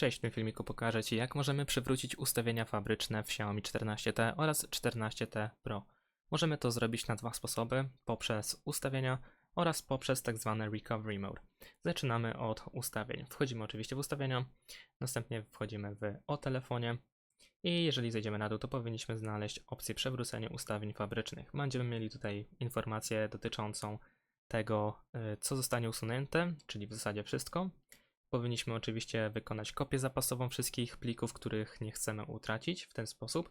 Cześć, w tym filmiku pokażę Ci jak możemy przywrócić ustawienia fabryczne w Xiaomi 14T oraz 14T Pro. Możemy to zrobić na dwa sposoby, poprzez ustawienia oraz poprzez tak zwane recovery mode. Zaczynamy od ustawień. Wchodzimy oczywiście w ustawienia, następnie wchodzimy w o telefonie i jeżeli zejdziemy na dół, to powinniśmy znaleźć opcję przewrócenia ustawień fabrycznych. Będziemy mieli tutaj informację dotyczącą tego, y, co zostanie usunięte, czyli w zasadzie wszystko. Powinniśmy oczywiście wykonać kopię zapasową wszystkich plików, których nie chcemy utracić w ten sposób.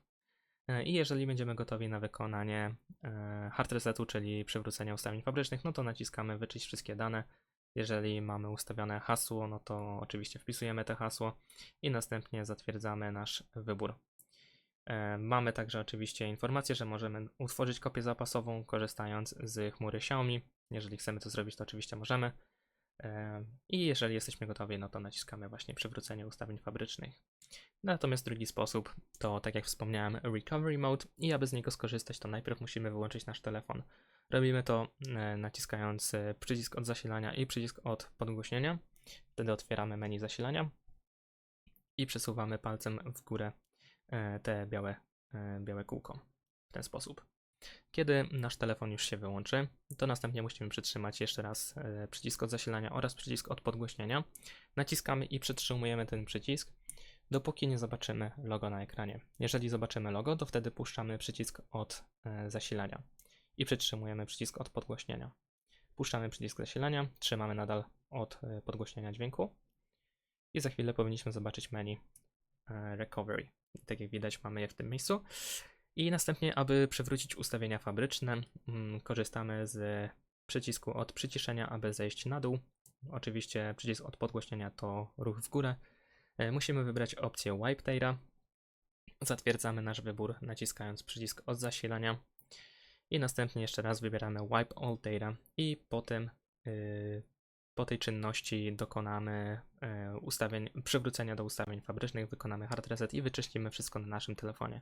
E, I jeżeli będziemy gotowi na wykonanie e, hard resetu, czyli przywrócenia ustawień fabrycznych, no to naciskamy wyczyść wszystkie dane. Jeżeli mamy ustawione hasło, no to oczywiście wpisujemy to hasło i następnie zatwierdzamy nasz wybór. E, Mamy także oczywiście informację, że możemy utworzyć kopię zapasową korzystając z chmury Xiaomi. Jeżeli chcemy to zrobić, to oczywiście możemy. I jeżeli jesteśmy gotowi, no to naciskamy właśnie przywrócenie ustawień fabrycznych. Natomiast drugi sposób to, tak jak wspomniałem, Recovery Mode i aby z niego skorzystać, to najpierw musimy wyłączyć nasz telefon. Robimy to e, naciskając e, przycisk od zasilania i przycisk od podgłośnienia. Wtedy otwieramy menu zasilania i przesuwamy palcem w górę e, te białe, białe kółko. W ten sposób. Kiedy nasz telefon już się wyłączy, to następnie musimy przytrzymać jeszcze raz e, przycisk od zasilania oraz przycisk od podgłośnienia. Naciskamy i przytrzymujemy ten przycisk, dopóki nie zobaczymy logo na ekranie. Jeżeli zobaczymy logo, to wtedy puszczamy przycisk od e, zasilania i przytrzymujemy przycisk od podgłośnienia. Puszczamy przycisk zasilania, trzymamy nadal od e, podgłośnienia dźwięku i za chwilę powinniśmy zobaczyć menu Recovery. Tak jak widać, mamy je w tym miejscu. I następnie, aby przywrócić ustawienia fabryczne, mm, korzystamy z przycisku od przyciszenia, aby zejść na dół. Oczywiście przycisk od podgłośnienia to ruch w górę. E, Musimy wybrać opcję Wipe Data. Zatwierdzamy nasz wybór naciskając przycisk od zasilania. I następnie jeszcze raz wybieramy Wipe All Data i potem yy, po tej czynności dokonamy yy, ustawień, przywrócenia do ustawień fabrycznych, wykonamy hard reset i wyczyścimy wszystko na naszym telefonie.